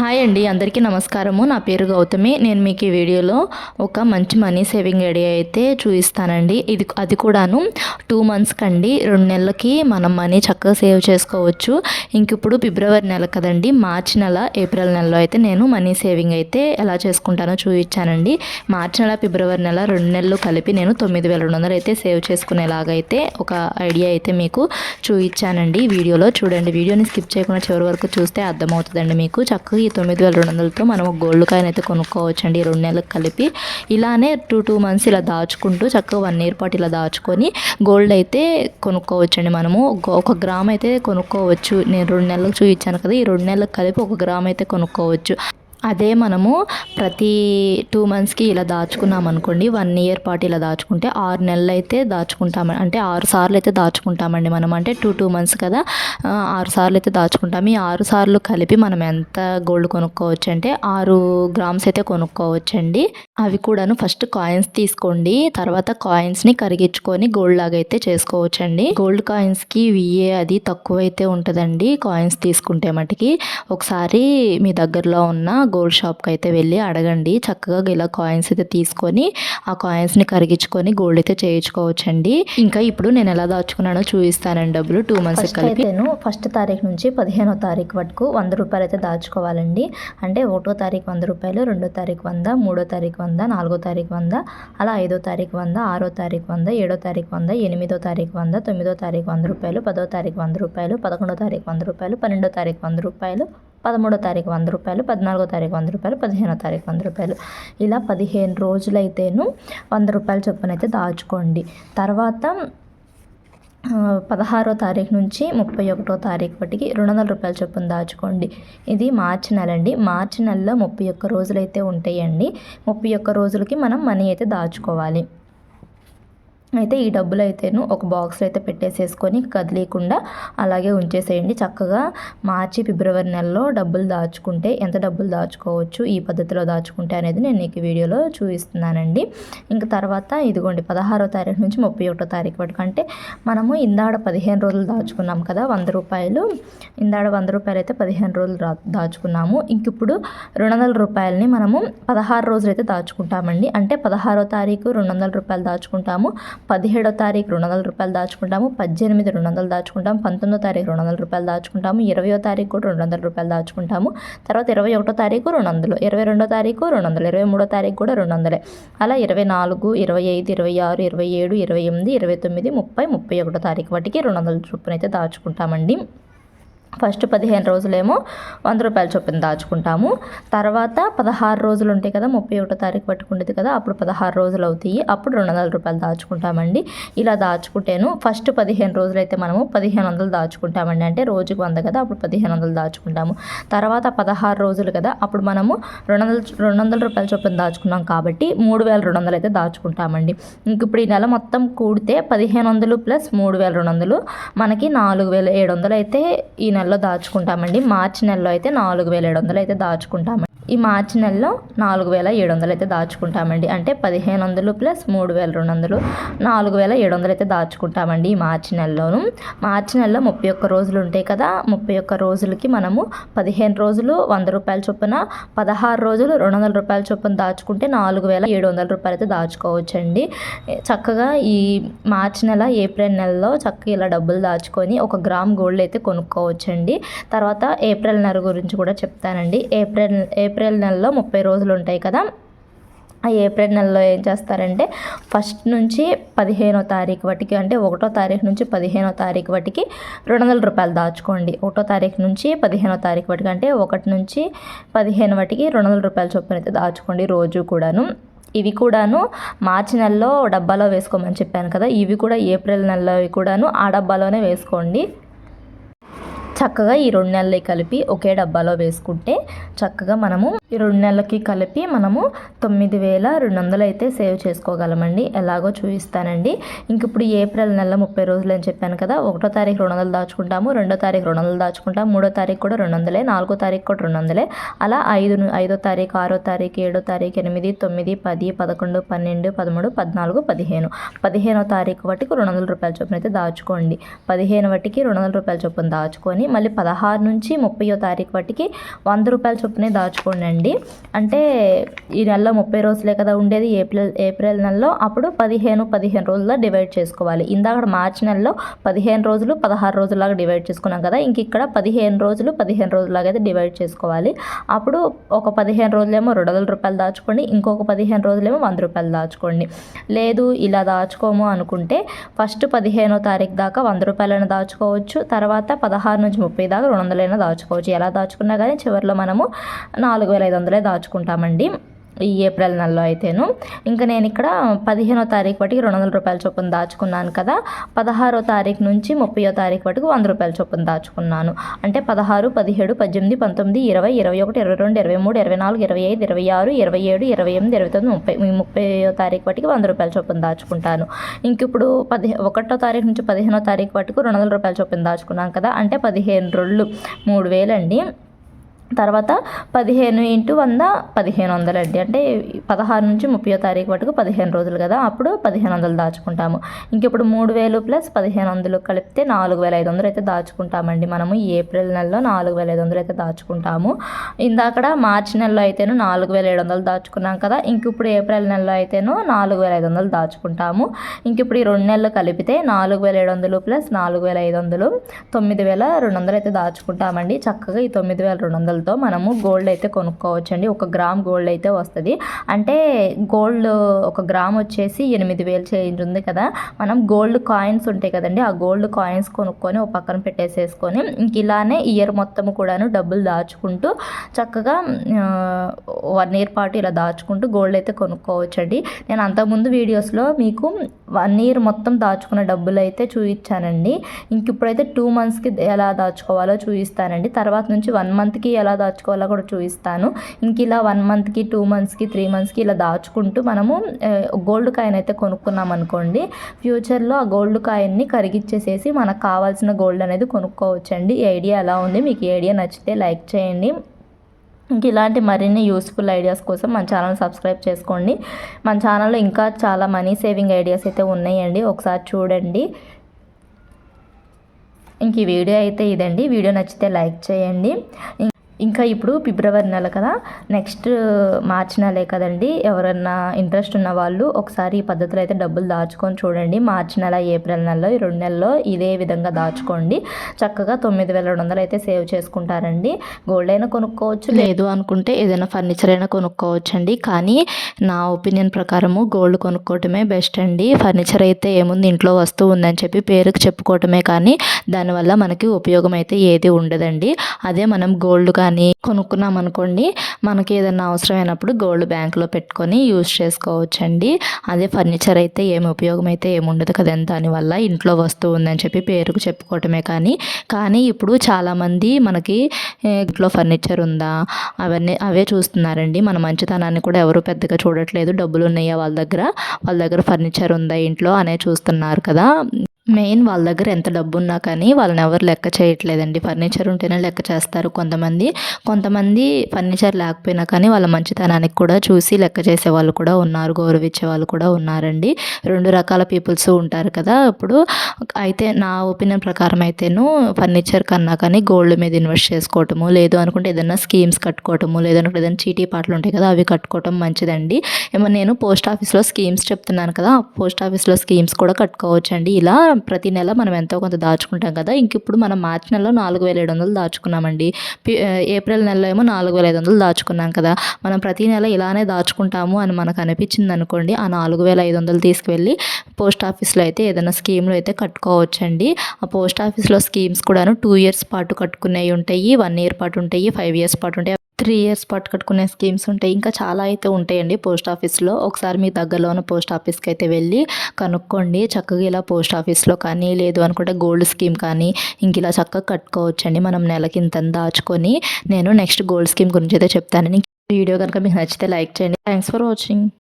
Hi అండి అందరికీ నమస్కారము. నా పేరు గౌతమి. నేను మీకు ఈ వీడియోలో ఒక మంచి మనీ సేవింగ్ ఐడియా అయితే చూపిస్తానండి. ఇది అది కూడాను టూ మంత్స్కి అండి రెండు నెలలకి మనం మనీ చక్కగా సేవ్ చేసుకోవచ్చు. ఇంక ఇప్పుడు ఫిబ్రవరి నెల కదండి మార్చి నెల ఏప్రిల్ నెలలో అయితే నేను మనీ సేవింగ్ అయితే ఎలా చేసుకుంటానో చూపించానండి. మార్చి నెల ఫిబ్రవరి నెల రెండు నెలలు కలిపి నేను తొమ్మిది వేల రెండు వందలు అయితే సేవ్ చేసుకునేలాగైతే ఒక ఐడియా అయితే మీకు చూపించానండి. వీడియోలో చూడండి. వీడియోని స్కిప్ చేయకుండా చివరి వరకు చూస్తే అర్థమవుతుందండి మీకు. చక్కగా తొమ్మిది వేల రెండు వందలతో మనం ఒక గోల్డ్ కాయిన్ అయితే కొనుక్కోవచ్చండి. ఈ రెండు నెలలకు కలిపి. ఇలానే టూ టూ మంత్స్ ఇలా దాచుకుంటూ చక్కగా వన్ ఇయర్ పాటు ఇలా దాచుకొని గోల్డ్ అయితే కొనుక్కోవచ్చండి మనము. ఒక- ఒక గ్రామ్ అయితే కొనుక్కోవచ్చు. నేను రెండు నెలలకు చూపించాను కదా ఈ రెండు నెలలకు కలిపి ఒక గ్రామ్ అయితే కొనుక్కోవచ్చు. అదే మనము ప్రతి టూ మంత్స్కి ఇలా దాచుకున్నాం అనుకోండి వన్ ఇయర్ పాటు ఇలా దాచుకుంటే ఆరు నెలలు అయితే దాచుకుంటాం అంటే ఆరు సార్లు అయితే దాచుకుంటామండి మనం. అంటే టూ టూ మంత్స్ కదా ఆరు సార్లు అయితే దాచుకుంటాం. ఈ ఆరు సార్లు కలిపి మనం ఎంత గోల్డ్ కొనుక్కోవచ్చు అంటే ఆరు గ్రామ్స్ అయితే కొనుక్కోవచ్చండి. అవి కూడాను ఫస్ట్ కాయిన్స్ తీసుకోండి తర్వాత కాయిన్స్ని కరిగించుకొని గోల్డ్ లాగా అయితే చేసుకోవచ్చండి గోల్డ్ కాయిన్స్కి విఏ అది తక్కువ అయితే ఉంటుందండి కాయిన్స్ తీసుకుంటే మటుకి. ఒకసారి మీ దగ్గరలో ఉన్న గోల్డ్ షాప్కి అయితే వెళ్ళి అడగండి. చక్కగా ఇలా కాయిన్స్ అయితే తీసుకొని ఆ కాయిన్స్ని కరిగించుకొని గోల్డ్ అయితే చేయించుకోవచ్చండి. ఇంకా ఇప్పుడు నేను ఎలా దాచుకున్నానో చూపిస్తానండి డబ్బులు. టూ మంత్స్ కలిపి. నేను ఫస్ట్ తారీఖు నుంచి పదిహేనో తారీఖు వరకు వంద రూపాయలు అయితే దాచుకోవాలండి. అంటే ఒకటో తారీఖు వంద రూపాయలు రెండో తారీఖు వంద మూడో తారీఖు వంద నాలుగో తారీఖు వంద అలా ఐదో తారీఖు వంద ఆరో తారీఖు వంద ఏడో తారీఖు వంద ఎనిమిదో తారీఖు వంద తొమ్మిదో తారీఖు వంద రూపాయలు పదో తారీఖు వంద రూపాయలు పదకొండో తారీఖు వంద రూపాయలు పన్నెండో తారీఖు వంద రూపాయలు పదమూడో తారీఖు వంద రూపాయలు పద్నాలుగో తారీఖు వంద రూపాయలు పదిహేనో తారీఖు వంద రూపాయలు. ఇలా పదిహేను రోజులైతేను వంద రూపాయల చొప్పున అయితే దాచుకోండి. తర్వాత పదహారో తారీఖు నుంచి ముప్పై ఒకటో తారీఖు వాటికి రెండు వందల రూపాయల చొప్పున దాచుకోండి. ఇది మార్చి నెల అండి మార్చి నెలలో ముప్పై ఒక్క రోజులు అయితే ఉంటాయండి. ముప్పై ఒక్క రోజులకి మనం మనీ అయితే దాచుకోవాలి. అయితే ఈ డబ్బులు అయితేను ఒక బాక్స్లో అయితే పెట్టేసేసుకొని కదిలేకుండా అలాగే ఉంచేసేయండి. చక్కగా మార్చి ఫిబ్రవరి నెలలో డబ్బులు దాచుకుంటే ఎంత డబ్బులు దాచుకోవచ్చు ఈ పద్ధతిలో దాచుకుంటే అనేది నేను నీకు ఈ వీడియోలో చూపిస్తున్నానండి. ఇంకా తర్వాత ఇదిగోండి పదహారో తారీఖు నుంచి ముప్పై ఒకటో తారీఖు వరకు అంటే మనము ఇందాడ పదిహేను రోజులు దాచుకున్నాం కదా వంద రూపాయలు. ఇందాడ వంద రూపాయలు అయితే పదిహేను రోజులు దాచుకున్నాము. ఇంక ఇప్పుడు రెండు వందల రూపాయలని మనము పదహారు రోజులు అయితే దాచుకుంటామండి. అంటే పదహారో తారీఖు రెండు వందల రూపాయలు దాచుకుంటాము. పదిహేడో తారీఖు రెండు వందల రూపాయలు దాచుకుంటాము పద్దెనిమిది రెండు వందలు దాచుకుంటాము పంతొమ్మిదో తారీఖు రెండు వందల రూపాయలు దాచుకుంటాము ఇరవయో తారీఖు కూడా రెండు వందల రూపాయలు దాచుకుంటాము తర్వాత ఇరవై ఒకటో తారీఖు రెండు వందలు ఇరవై రెండో తారీఖు రెండు వందలు ఇరవై మూడో తారీఖు కూడా రెండు వందలే. అలా ఇరవై నాలుగు ఇరవై ఐదు ఇరవై ఆరు ఇరవై ఏడు ఇరవై ఎనిమిది ఇరవై తొమ్మిది ముప్పై ముప్పై ఒకటో తారీఖు వాటికి రెండు వందల చొప్పున అయితే దాచుకుంటామండి. ఫస్ట్ పదిహేను రోజులేమో వంద రూపాయల చొప్పున దాచుకుంటాము. తర్వాత పదహారు రోజులు ఉంటాయి కదా ముప్పై ఒకటో తారీఖు పట్టుకుంటుంది కదా అప్పుడు పదహారు రోజులు అవుతాయి. అప్పుడు రెండు వందల రూపాయలు దాచుకుంటామండి. ఇలా దాచుకుంటేను ఫస్ట్ పదిహేను రోజులు అయితే మనము పదిహేను వందలు దాచుకుంటామండి. అంటే రోజుకు వంద కదా అప్పుడు పదిహేను వందలు దాచుకుంటాము. తర్వాత పదహారు రోజులు కదా అప్పుడు మనము రెండు వందల రెండు వందల రూపాయల చొప్పున దాచుకున్నాం కాబట్టి మూడు వేల రెండు వందలు అయితే దాచుకుంటామండి. ఇంక ఇప్పుడు ఈ నెల మొత్తం కూడితే పదిహేను వందలు ప్లస్ మూడు వేల రెండు వందలు. మనకి నాలుగు వేల ఏడు వందలు అయితే ఈ నెలలో దాచుకుంటామండి. మార్చి నెలలో అయితే నాలుగు వేల ఏడు వందలు అయితే దాచుకుంటామండి. ఈ మార్చి నెలలో నాలుగు వేల ఏడు వందలు అయితే దాచుకుంటామండి. అంటే పదిహేను వందలు ప్లస్ మూడు వేల రెండు వందలు నాలుగు వేల ఏడు వందలు అయితే దాచుకుంటామండి ఈ మార్చి నెలలోను. మార్చి నెలలో ముప్పై ఒక్క రోజులు ఉంటాయి కదా ముప్పై ఒక్క రోజులకి మనము పదిహేను రోజులు వంద రూపాయల చొప్పున పదహారు రోజులు రెండు వందల రూపాయల చొప్పున దాచుకుంటే నాలుగు వేల ఏడు వందల రూపాయలు అయితే దాచుకోవచ్చండి. చక్కగా ఈ మార్చి నెల ఏప్రిల్ నెలలో చక్కగా ఇలా డబ్బులు దాచుకొని ఒక గ్రామ్ గోల్డ్ అయితే కొనుక్కోవచ్చండి. తర్వాత ఏప్రిల్ నెల గురించి కూడా చెప్తానండి. ఏప్రిల్ ఏప్రిల్ ఏప్రిల్ నెలలో ముప్పై రోజులు ఉంటాయి కదా. ఆ ఏప్రిల్ నెలలో ఏం చేస్తారంటే ఫస్ట్ నుంచి పదిహేనో తారీఖు వాటికి అంటే ఒకటో తారీఖు నుంచి పదిహేనో తారీఖు వాటికి రెండు వందల రూపాయలు దాచుకోండి. ఒకటో తారీఖు నుంచి పదిహేనో తారీఖు వాటికి అంటే ఒకటి నుంచి పదిహేను వాటికి రెండు వందల రూపాయలు చొప్పున అయితే దాచుకోండి రోజు కూడాను. ఇవి కూడాను మార్చి నెలలో డబ్బాలో వేసుకోమని చెప్పాను కదా. ఇవి కూడా ఏప్రిల్ నెలలో కూడాను ఆ డబ్బాలోనే వేసుకోండి. చక్కగా ఈ రెండు నెలలకి కలిపి ఒకే డబ్బాలో వేసుకుంటే చక్కగా మనము ఈ రెండు నెలలకి కలిపి మనము తొమ్మిది వేల రెండు వందలు అయితే సేవ్ చేసుకోగలమండి. ఎలాగో చూపిస్తానండి. ఇంక ఇప్పుడు ఏప్రిల్ నెల ముప్పై రోజులు అని చెప్పాను కదా ఒకటో తారీఖు రెండు వందలు దాచుకుంటాము రెండో తారీఖు రెండు వందలు దాచుకుంటాము మూడో తారీఖు కూడా రెండు వందలే నాలుగో తారీఖు కూడా రెండు వందలే. అలా ఐదు ఐదో తారీఖు ఆరో తారీఖు ఏడో తారీఖు ఎనిమిది తొమ్మిది పది పదకొండు పన్నెండు పదమూడు పద్నాలుగు పదిహేను. పదిహేనో తారీఖు వాటికి రెండు వందల రూపాయల చొప్పున అయితే దాచుకోండి. పదిహేను వాటికి రెండు వందల రూపాయల చొప్పున దాచుకొని మళ్ళీ పదహారు నుంచి ముప్పయో తారీఖు వాటికి వంద రూపాయల చొప్పునే దాచుకోండి అండి అంటే ఈ నెలలో ముప్పై రోజులే కదా ఉండేది ఏప్రిల్ ఏప్రిల్ నెలలో. అప్పుడు పదిహేను పదిహేను రోజుల్లో డివైడ్ చేసుకోవాలి. ఇందాక మార్చి నెలలో పదిహేను రోజులు పదహారు రోజులాగా డివైడ్ చేసుకున్నాం కదా. ఇంక ఇక్కడ పదిహేను రోజులు పదిహేను రోజులాగా అయితే డివైడ్ చేసుకోవాలి. అప్పుడు ఒక పదిహేను రోజులేమో రెండు వందల రూపాయలు దాచుకోండి ఇంకొక పదిహేను రోజులేమో వంద రూపాయలు దాచుకోండి. లేదు ఇలా దాచుకోము అనుకుంటే ఫస్ట్ పదిహేనో తారీఖు దాకా వంద రూపాయలను దాచుకోవచ్చు. తర్వాత పదహారు నుంచి ముప్పై దాకా రెండు వందలైనా దాచుకోవచ్చు. ఎలా దాచుకున్నా కానీ చివరిలో మనము నాలుగు వేల ఐదు వందలే దాచుకుంటామండి. ఈ ఏప్రిల్ నెలలో అయితేను. ఇంకా నేను ఇక్కడ పదిహేనో తారీఖు వాటికి రెండు వందల రూపాయల చొప్పున దాచుకున్నాను కదా. పదహారో తారీఖు నుంచి ముప్పయో తారీఖు వరకు వంద రూపాయల చొప్పున దాచుకున్నాను. అంటే పదహారు పదిహేడు పద్దెనిమిది పంతొమ్మిది ఇరవై ఇరవై ఒకటి ఇరవై రెండు ఇరవై మూడు ఇరవై నాలుగు ఇరవై ఐదు ఇరవై ఆరు ఇరవై ఏడు ఇరవై ఎనిమిది ఇరవై తొమ్మిది ముప్పై ఈ ముప్పయో తారీఖు వాటికి వంద రూపాయల చొప్పున దాచుకుంటాను. ఇంక ఇప్పుడు పది ఒకటో తారీఖు నుంచి పదిహేనో తారీఖు వరకు రెండు వందల రూపాయల చొప్పున దాచుకున్నాను కదా. అంటే పదిహేను రోజులు మూడు వేలండి. తర్వాత పదిహేను ఇంటూ వంద పదిహేను వందలు అండి అంటే పదహారు నుంచి ముప్పై తారీఖు వరకు పదిహేను రోజులు కదా. అప్పుడు పదిహేను వందలు దాచుకుంటాము. ఇంకప్పుడు మూడు వేలు ప్లస్ పదిహేను వందలు కలిపితే నాలుగు వేల ఐదు వందలు అయితే దాచుకుంటామండి మనము. ఏప్రిల్ నెలలో నాలుగు వేల ఐదు వందలు అయితే దాచుకుంటాము. ఇందాకడ మార్చి నెలలో అయితేను నాలుగు వేల ఏడు వందలు దాచుకున్నాం కదా. ఇంక ఇప్పుడు ఏప్రిల్ నెలలో అయితేను నాలుగు వేల ఐదు వందలు దాచుకుంటాము. ఇంక ఇప్పుడు ఈ రెండు నెలలు కలిపితే నాలుగు వేల ఏడు వందలు ప్లస్ నాలుగు వేల ఐదు వందలు తొమ్మిది వేల రెండు వందలు అయితే దాచుకుంటామండి. చక్కగా ఈ తొమ్మిది వేల రెండు వందలు రూపాయలతో మనము గోల్డ్ అయితే కొనుక్కోవచ్చండి. ఒక గ్రామ్ గోల్డ్ అయితే వస్తుంది. అంటే గోల్డ్ ఒక గ్రామ్ వచ్చేసి ఎనిమిది వేలు చేంజ్ ఉంది కదా. మనం గోల్డ్ కాయిన్స్ ఉంటాయి కదండి. ఆ గోల్డ్ కాయిన్స్ కొనుక్కొని ఒక పక్కన పెట్టేసేసుకొని ఇంక ఇలానే ఇయర్ మొత్తం కూడాను డబ్బులు దాచుకుంటూ చక్కగా వన్ ఇయర్ పాటు ఇలా దాచుకుంటూ గోల్డ్ అయితే కొనుక్కోవచ్చండి. నేను అంతకుముందు వీడియోస్లో మీకు వన్ ఇయర్ మొత్తం దాచుకున్న డబ్బులు అయితే చూపించానండి. ఇంక ఇప్పుడైతే టూ మంత్స్కి ఎలా దాచుకోవాలో చూపిస్తానండి. తర్వాత నుంచి వన్ మంత్కి ఎలా ఎలా దాచుకోవాలో కూడా చూపిస్తాను. ఇంక ఇలా వన్ మంత్కి టూ మంత్స్కి త్రీ మంత్స్కి ఇలా దాచుకుంటూ మనము గోల్డ్ కాయిన్ అయితే కొనుక్కున్నాం అనుకోండి ఫ్యూచర్లో ఆ గోల్డ్ కాయిన్ని కరిగిచ్చేసేసి మనకు కావాల్సిన గోల్డ్ అనేది కొనుక్కోవచ్చండి. ఈ ఐడియా ఎలా ఉంది? మీకు ఈ ఐడియా నచ్చితే లైక్ చేయండి. ఇంక ఇలాంటి మరిన్ని యూస్ఫుల్ ఐడియాస్ కోసం మన ఛానల్ సబ్స్క్రైబ్ చేసుకోండి. మన ఛానల్లో ఇంకా చాలా మనీ సేవింగ్ ఐడియాస్ అయితే ఉన్నాయండి. ఒకసారి చూడండి. ఇంక ఈ వీడియో అయితే ఇదండి. వీడియో నచ్చితే లైక్ చేయండి. ఇంకా ఇప్పుడు ఫిబ్రవరి నెల కదా నెక్స్ట్ మార్చి నెలే కదండి. ఎవరన్నా ఇంట్రెస్ట్ ఉన్న వాళ్ళు ఒకసారి ఈ పద్ధతిలో అయితే డబ్బులు దాచుకొని చూడండి. మార్చి నెల ఏప్రిల్ నెలలో ఈ రెండు నెలల్లో ఇదే విధంగా దాచుకోండి. చక్కగా తొమ్మిది వేల రెండు వందలు అయితే సేవ్ చేసుకుంటారండి. గోల్డ్ అయినా కొనుక్కోవచ్చు లేదు అనుకుంటే ఏదైనా ఫర్నిచర్ అయినా కొనుక్కోవచ్చు అండి కానీ నా ఒపీనియన్ ప్రకారము గోల్డ్ కొనుక్కోవటమే బెస్ట్ అండి. ఫర్నిచర్ అయితే ఏముంది ఇంట్లో వస్తువు ఉందని చెప్పి పేరుకి చెప్పుకోవటమే కానీ దానివల్ల మనకి ఉపయోగం అయితే ఏది ఉండదండి. అదే మనం గోల్డ్ కానీ మనీ కొనుక్కున్నాం అనుకోండి మనకి ఏదైనా అవసరమైనప్పుడు గోల్డ్ బ్యాంక్లో పెట్టుకొని యూజ్ చేసుకోవచ్చండి. అదే ఫర్నిచర్ అయితే ఏమి ఉపయోగం అయితే ఏముండదు కదండి దానివల్ల ఇంట్లో వస్తువు ఉందని చెప్పి పేరుకు చెప్పుకోవటమే కానీ. కానీ ఇప్పుడు చాలామంది మనకి ఇంట్లో ఫర్నిచర్ ఉందా అవన్నీ అవే చూస్తున్నారండి. మన మంచితనాన్ని కూడా ఎవరు పెద్దగా చూడట్లేదు. డబ్బులు ఉన్నాయా వాళ్ళ దగ్గర? వాళ్ళ దగ్గర ఫర్నిచర్ ఉందా ఇంట్లో అనే చూస్తున్నారు కదా. మెయిన్ వాళ్ళ దగ్గర ఎంత డబ్బు ఉన్నా కానీ వాళ్ళని ఎవరు లెక్క చేయట్లేదండి. ఫర్నిచర్ ఉంటేనే లెక్క చేస్తారు కొంతమంది. కొంతమంది ఫర్నిచర్ లేకపోయినా కానీ వాళ్ళ మంచితనానికి కూడా చూసి లెక్క చేసే వాళ్ళు కూడా ఉన్నారు గౌరవించే వాళ్ళు కూడా ఉన్నారండి. రెండు రకాల పీపుల్స్ ఉంటారు కదా. ఇప్పుడు అయితే నా ఒపీనియన్ ప్రకారం అయితేను ఫర్నిచర్ కన్నా కానీ గోల్డ్ మీద ఇన్వెస్ట్ చేసుకోవటము లేదు అనుకుంటే ఏదైనా స్కీమ్స్ కట్టుకోవటము లేదనుకుంటే ఏదైనా చీటీ పాటలు ఉంటాయి కదా అవి కట్టుకోవటం మంచిదండి. ఏమో నేను పోస్ట్ ఆఫీస్లో స్కీమ్స్ చెప్తున్నాను కదా పోస్ట్ ఆఫీస్లో స్కీమ్స్ కూడా కట్టుకోవచ్చండి. ఇలా ప్రతి నెల మనం ఎంతో కొంత దాచుకుంటాం కదా. ఇంక ఇప్పుడు మనం మార్చి నెలలో నాలుగు వేల ఏడు వందలు దాచుకున్నామండి. ఏప్రిల్ నెలలో ఏమో నాలుగు వేల ఐదు వందలు దాచుకున్నాం కదా. మనం ప్రతి నెల ఇలానే దాచుకుంటాము అని మనకు అనిపించింది అనుకోండి ఆ నాలుగు వేల ఐదు వందలు తీసుకువెళ్ళి పోస్ట్ ఆఫీస్లో అయితే ఏదైనా స్కీమ్లో అయితే కట్టుకోవచ్చండి. ఆ పోస్ట్ ఆఫీస్లో స్కీమ్స్ కూడాను టూ ఇయర్స్ పాటు కట్టుకునేవి ఉంటాయి వన్ ఇయర్ పాటు ఉంటాయి ఫైవ్ ఇయర్స్ పాటు ఉంటాయి. త్రీ ఇయర్స్ పాటు కట్టుకునే స్కీమ్స్ ఉంటాయి. ఇంకా చాలా అయితే ఉంటాయండి పోస్ట్ ఆఫీస్లో. ఒకసారి మీ దగ్గరలో ఉన్న పోస్ట్ ఆఫీస్కి అయితే వెళ్ళి కనుక్కోండి. చక్కగా ఇలా పోస్ట్ ఆఫీస్లో కానీ లేదు అనుకుంటే గోల్డ్ స్కీమ్ కానీ ఇంక ఇలా చక్కగా కట్టుకోవచ్చండి. మనం నెలకి ఇంత దాచుకొని నేను నెక్స్ట్ గోల్డ్ స్కీమ్ గురించి అయితే చెప్తాను వీడియో కనుక మీకు నచ్చితే లైక్ చేయండి. Thanks for watching.